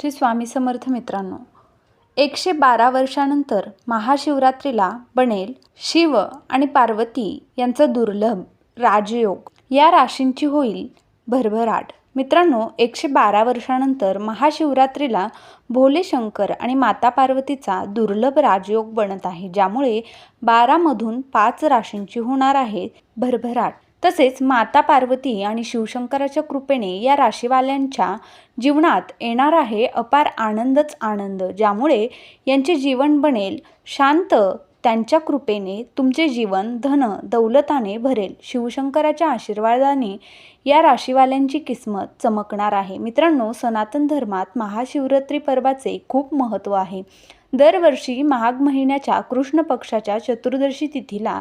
श्री स्वामी समर्थ मित्रांनो एकशे बारा वर्षानंतर महाशिवरात्रीला बनेल शिव आणि पार्वती यांचा दुर्लभ राजयोग. या राशींची होईल भरभराट. मित्रांनो एकशे बारा वर्षानंतर महाशिवरात्रीला भोले शंकर आणि माता पार्वतीचा दुर्लभ राजयोग बनत आहे ज्यामुळे बारामधून पाच राशींची होणार आहे भरभराट. तसेच माता पार्वती आणि शिवशंकराच्या कृपेने या राशीवाल्यांच्या जीवनात येणार आहे अपार आनंदच आनंद ज्यामुळे यांचे जीवन बनेल शांत. त्यांच्या कृपेने तुमचे जीवन धन दौलताने भरेल. शिवशंकराच्या आशीर्वादाने या राशीवाल्यांची किस्मत चमकणार आहे. मित्रांनो सनातन धर्मात महाशिवरात्री पर्वाचे खूप महत्त्व आहे. दरवर्षी माघ महिन्याच्या कृष्ण पक्षाच्या चतुर्दशी तिथीला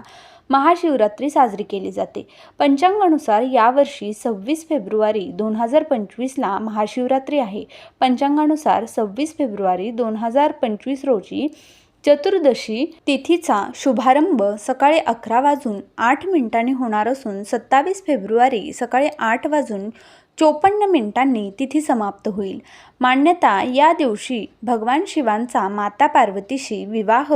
महाशिवरात्री साजरी केली जाते. पंचांगानुसार यावर्षी सव्वीस फेब्रुवारी दोन हजार पंचवीसला महाशिवरात्री आहे. पंचांगानुसार सव्वीस फेब्रुवारी दोन हजार पंचवीस रोजी चतुर्दशी तिथीचा शुभारंभ सकाळी अकरा वाजून आठ मिनिटांनी होणार असून सत्तावीस फेब्रुवारी सकाळी आठ वाजून चोपन्न मिनिटांनी तिथी समाप्त होईल. मान्यता या दिवशी भगवान शिवांचा माता पार्वतीशी विवाह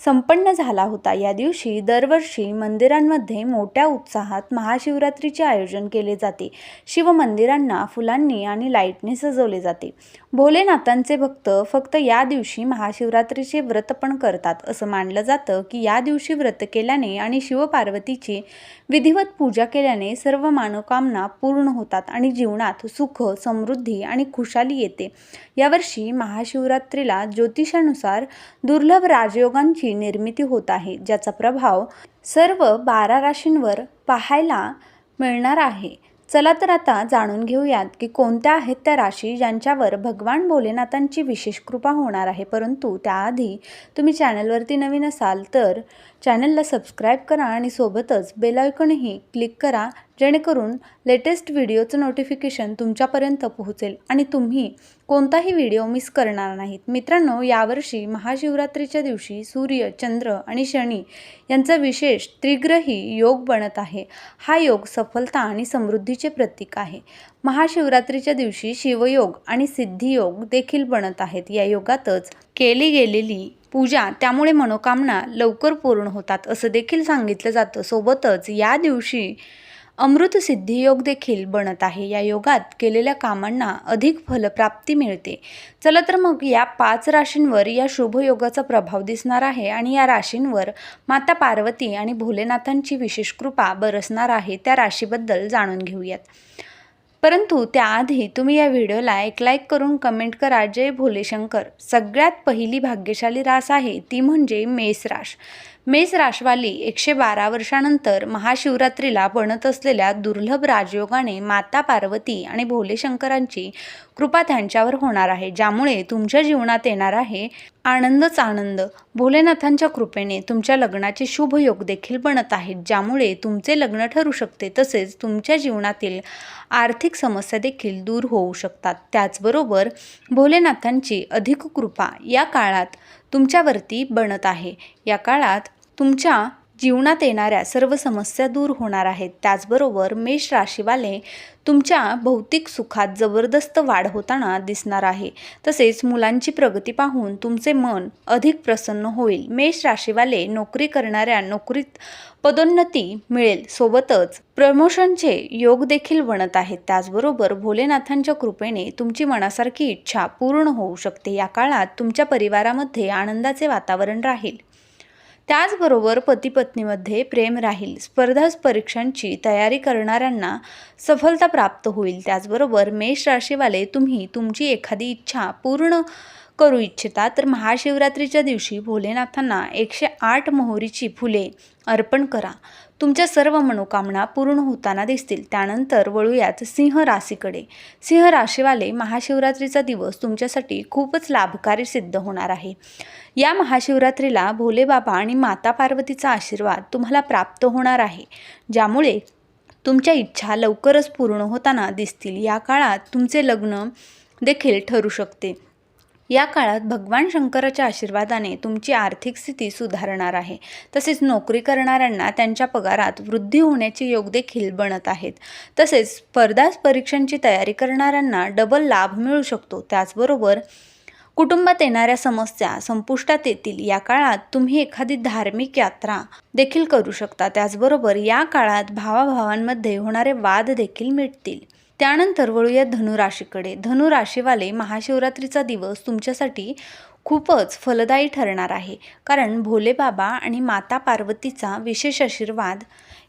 संपन्न झाला होता. या दिवशी दरवर्षी मंदिरांमध्ये मोठ्या उत्साहात महाशिवरात्रीचे आयोजन केले जाते. शिवमंदिरांना फुलांनी आणि लाईटने सजवले जाते. भोलेनाथांचे भक्त फक्त या दिवशी महाशिवरात्रीचे व्रत पण करतात. असं मानलं जातं की या दिवशी व्रत केल्याने आणि शिवपार्वतीची विधिवत पूजा केल्याने सर्व मानोकामना पूर्ण होतात आणि जीवनात सुख समृद्धी आणि खुशाली येते. यावर्षी महाशिवरात्रीला ज्योतिषानुसार दुर्लभ राजयोगांची निर्मिती होत आहे ज्याचा प्रभाव सर्व बारा राशींवर पाहायला मिळणार आहे. चला तर आता जाणून घेऊयात की कोणत्या आहेत त्या राशी ज्यांच्यावर भगवान भोलेनाथांची विशेष कृपा होणार आहे. परंतु त्याआधी तुम्ही चॅनलवरती नवीन असाल तर चॅनलला सबस्क्राईब करा आणि सोबतच बेलायकॉनही क्लिक करा जेणेकरून लेटेस्ट व्हिडिओचं नोटिफिकेशन तुमच्यापर्यंत पोहोचेल आणि तुम्ही कोणताही व्हिडिओ मिस करणार नाहीत. मित्रांनो यावर्षी महाशिवरात्रीच्या दिवशी सूर्य चंद्र आणि शनी यांचा विशेष त्रिग्रही योग बनत आहे. हा योग सफलता आणि समृद्धीचे प्रतीक आहे. महाशिवरात्रीच्या दिवशी शिवयोग आणि सिद्धियोग देखील बनत आहेत. या योगातच केली गेलेली पूजा त्यामुळे मनोकामना लवकर पूर्ण होतात असं देखील सांगितलं जातं. सोबतच या दिवशी अमृत सिद्धियोग देखील बनत आहे. या योगात केलेल्या कामांना अधिक फलप्राप्ती मिळते. चला तर मग या पाच राशींवर या शुभयोगाचा प्रभाव दिसणार आहे आणि या राशींवर माता पार्वती आणि भोलेनाथांची विशेष कृपा बरसणार आहे त्या राशीबद्दल जाणून घेऊयात. परंतु त्याआधी तुम्ही या व्हिडिओला एक लाईक करून कमेंट करा. जय भोलेशंकर. सगळ्यात पहिली भाग्यशाली रास आहे ती म्हणजे मेष राश. मेष राशवाली एकशे बारा वर्षानंतर महाशिवरात्रीला बनत असलेल्या दुर्लभ राजयोगाने माता पार्वती आणि भोलेशंकरांची कृपा त्यांच्यावर होणार आहे ज्यामुळे तुमच्या जीवनात येणार आहे आनंदच आनंद. भोलेनाथांच्या कृपेने तुमच्या लग्नाचे शुभ योग देखील बनत आहेत ज्यामुळे तुमचे लग्न ठरू शकते तसेच तुमच्या जीवनातील आर्थिक समस्या देखील दूर होऊ शकतात. त्याचबरोबर भोलेनाथांची अधिक कृपा या काळात तुमच्यावरती बनत आहे. या काळात तुमच्या जीवनात येणाऱ्या सर्व समस्या दूर होणार आहेत. त्याचबरोबर मेष राशीवाले तुमच्या भौतिक सुखात जबरदस्त वाढ होताना दिसणार आहे. तसेच मुलांची प्रगती पाहून तुमचे मन अधिक प्रसन्न होईल. मेष राशीवाले नोकरी करणाऱ्या नोकरीत पदोन्नती मिळेल. सोबतच प्रमोशनचे योग देखील बनत आहेत. त्याचबरोबर भोलेनाथांच्या कृपेने तुमची मनासारखी इच्छा पूर्ण होऊ शकते. या काळात तुमच्या परिवारामध्ये आनंदाचे वातावरण राहील. त्याचबरोबर पतीपत्नीमध्ये प्रेम राहील स्पर्धा परीक्षांची तयारी करणाऱ्यांना सफलता प्राप्त होईल. त्याचबरोबर मेष राशीवाले तुम्ही तुमची एखादी इच्छा पूर्ण करू इच्छिता तर महाशिवरात्रीच्या दिवशी भोलेनाथांना एकशे आठ मोहरीची फुले अर्पण करा. तुमच्या सर्व मनोकामना पूर्ण होताना दिसतील. त्यानंतर वळूयात सिंह राशीकडे. सिंह राशीवाले महाशिवरात्रीचा दिवस तुमच्यासाठी खूपच लाभकारी सिद्ध होणार आहे. या महाशिवरात्रीला भोलेबाबा आणि माता पार्वतीचा आशीर्वाद तुम्हाला प्राप्त होणार आहे. ज्यामुळे तुमच्या इच्छा लवकरच पूर्ण होताना दिसतील. या काळात तुमचे लग्न देखील ठरू शकते. या काळात भगवान शंकराच्या आशीर्वादाने तुमची आर्थिक स्थिती सुधारणार आहे. तसेच नोकरी करणाऱ्यांना त्यांच्या पगारात वृद्धी होण्याचे योग देखील बनत आहेत. तसेच स्पर्धा परीक्षांची तयारी करणाऱ्यांना डबल लाभ मिळू शकतो. त्याचबरोबर कुटुंबात येणाऱ्या समस्या संपुष्टात येतील. या काळात तुम्ही एखादी धार्मिक यात्रा देखील करू शकता. त्याचबरोबर या काळात भावाभावांमध्ये होणारे वाद देखील मिटतील. त्यानंतर वळूया धनुराशीकडे. धनुराशीवाले महाशिवरात्रीचा दिवस तुमच्यासाठी खूपच फलदायी ठरणार आहे. कारण भोले बाबा आणि माता पार्वतीचा विशेष आशीर्वाद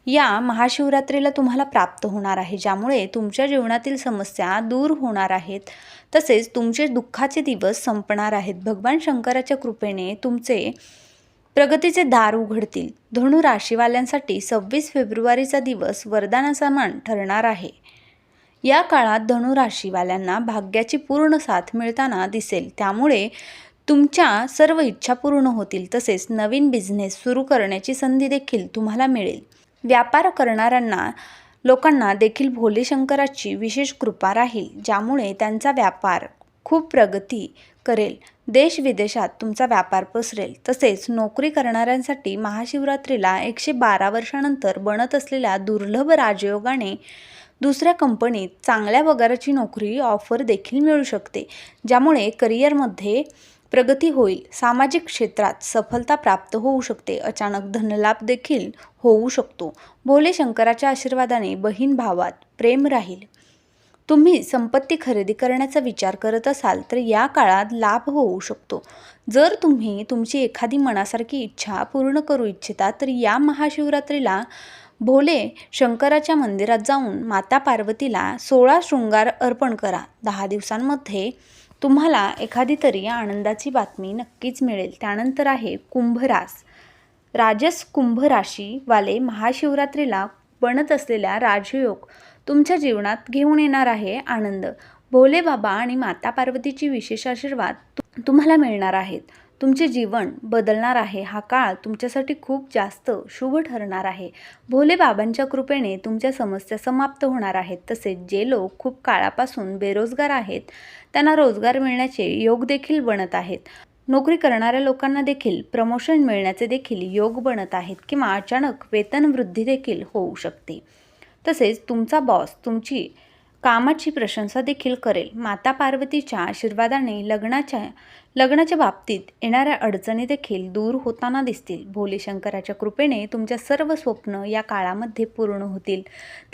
या महाशिवरात्रीला तुम्हाला प्राप्त होणार आहे. ज्यामुळे तुमच्या जीवनातील समस्या दूर होणार आहेत. तसेच तुमचे दुःखाचे दिवस संपणार आहेत. भगवान शंकराच्या कृपेने तुमचे प्रगतीचे दार उघडतील. धनु राशीवाल्यांसाठी सव्वीस फेब्रुवारीचा दिवस वरदानासमान ठरणार आहे. या काळात धनुराशीवाल्यांना भाग्याची पूर्ण साथ मिळताना दिसेल. त्यामुळे तुमच्या सर्व इच्छा पूर्ण होतील. तसेच नवीन बिझनेस सुरू करण्याची संधी देखील तुम्हाला मिळेल. व्यापार करणाऱ्यांना लोकांना देखील भोले शंकराची विशेष कृपा राहील ज्यामुळे त्यांचा व्यापार खूप प्रगती करेल. देश विदेशात तुमचा व्यापार पसरेल. तसेच नोकरी करणाऱ्यांसाठी महाशिवरात्रीला एकशे बारा वर्षानंतर बनत असलेल्या दुर्लभ राजयोगाने दुसऱ्या कंपनीत चांगल्या पगाराची नोकरी ऑफर देखील मिळू शकते ज्यामुळे करिअरमध्ये प्रगती होईल सामाजिक क्षेत्रात सफलता प्राप्त होऊ शकते अचानक धनलाभ देखील होऊ शकतो. भोले शंकराच्या आशीर्वादाने बहीण भावात प्रेम राहील. तुम्ही संपत्ती खरेदी करण्याचा विचार करत असाल तर या काळात लाभ होऊ शकतो. जर तुम्ही तुमची एखादी मनासारखी इच्छा पूर्ण करू इच्छिता तर या महाशिवरात्रीला भोले शंकराच्या मंदिरात जाऊन माता पार्वतीला सोळा शृंगार अर्पण करा. दहा दिवसांमध्ये तुम्हाला एखादी तरी आनंदाची बातमी नक्कीच मिळेल. त्यानंतर आहे कुंभरास. राजस कुंभ राशीवाले महाशिवरात्रीला बनत असलेल्या राजयोग तुमच्या जीवनात घेऊन येणार आहे आनंद. भोले बाबा आणि माता पार्वतीची विशेष आशीर्वाद तुम्हाला मिळणार आहेत. तुमचे जीवन बदलणार आहे. हा काळ तुमच्यासाठी खूप जास्त शुभ ठरणार आहे. भोले बाबांच्या कृपेने तुमच्या समस्या समाप्त होणार आहेत. तसेच जे लोक खूप काळापासून बेरोजगार आहेत त्यांना रोजगार मिळण्याचे योग देखील बनत आहेत. नोकरी करणाऱ्या लोकांना देखील प्रमोशन मिळण्याचे देखील योग बनत आहेत किंवा अचानक वेतनवृद्धी देखील होऊ शकते. तसेच तुमचा बॉस तुमची कामाची प्रशंसा देखील करेल. माता पार्वतीच्या आशीर्वादाने लग्नाच्या लग्नाच्या बाबतीत येणाऱ्या अडचणी देखील दूर होताना दिसतील. भोले शंकराच्या कृपेने तुमच्या सर्व स्वप्न या काळामध्ये पूर्ण होतील.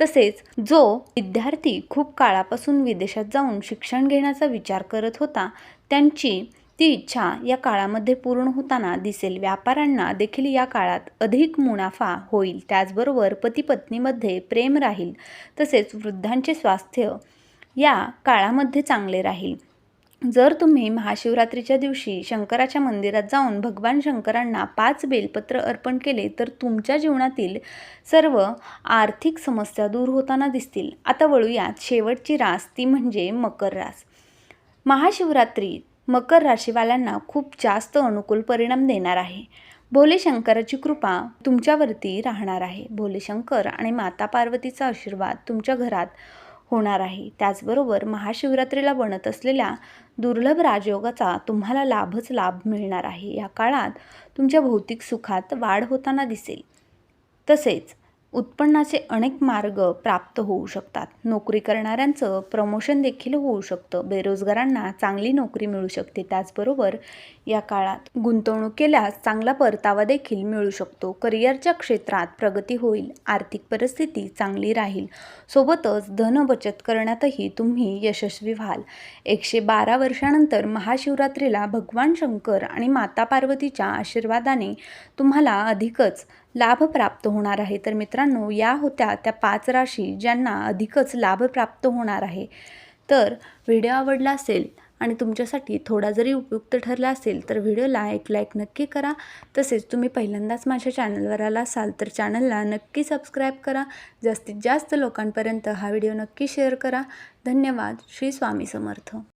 तसेच जो विद्यार्थी खूप काळापासून विदेशात जाऊन शिक्षण घेण्याचा विचार करत होता त्यांची ती इच्छा या काळामध्ये पूर्ण होताना दिसेल. व्यापाऱ्यांना देखील या काळात अधिक मुनाफा होईल. त्याचबरोबर पतीपत्नीमध्ये प्रेम राहील. तसेच वृद्धांचे स्वास्थ्य या काळामध्ये चांगले राहील. जर तुम्ही महाशिवरात्रीच्या दिवशी शंकराच्या मंदिरात जाऊन भगवान शंकरांना पाच बेलपत्र अर्पण केले तर तुमच्या जीवनातील सर्व आर्थिक समस्या दूर होताना दिसतील. आता वळूयात शेवटची रास ती म्हणजे मकर रास. महाशिवरात्री मकर राशीवाल्यांना खूप जास्त अनुकूल परिणाम देणार आहे. भोले शंकराची कृपा तुमच्यावरती राहणार आहे. भोले शंकर आणि माता पार्वतीचा आशीर्वाद तुमच्या घरात होणार आहे. त्याचबरोबर महाशिवरात्रीला बनत असलेल्या दुर्लभ राजयोगाचा तुम्हाला लाभच लाभ मिळणार आहे. या काळात तुमच्या भौतिक सुखात वाढ होताना दिसेल. तसेच उत्पन्नाचे अनेक मार्ग प्राप्त होऊ शकतात. नोकरी करणाऱ्यांचं प्रमोशन देखील होऊ शकतं. बेरोजगारांना चांगली नोकरी मिळू शकते. त्याचबरोबर या काळात गुंतवणूक केल्यास चांगला परतावा देखील मिळू शकतो. करिअरच्या क्षेत्रात प्रगती होईल. आर्थिक परिस्थिती चांगली राहील. सोबतच धन बचत करण्यातही तुम्ही यशस्वी व्हाल. एकशे बारा वर्षानंतर महाशिवरात्रीला भगवान शंकर आणि माता पार्वतीच्या आशीर्वादाने तुम्हाला अधिकच लाभ प्राप्त होणार आहे. तर मित्रांनो या होत्या त्या पाच राशी ज्यांना अधिकच लाभ प्राप्त होणार आहे. तर व्हिडिओ आवडला असेल आणि तुमच्यासाठी थोडा जरी उपयुक्त ठरला असेल तर व्हिडिओला एक लाईक नक्की करा. तसेच तुम्ही पहिल्यांदाच माझ्या चॅनलवर आला असाल तर चॅनलला नक्की सबस्क्राईब करा. जास्तीत जास्त लोकांपर्यंत हा व्हिडिओ नक्की शेअर करा. धन्यवाद. श्री स्वामी समर्थ.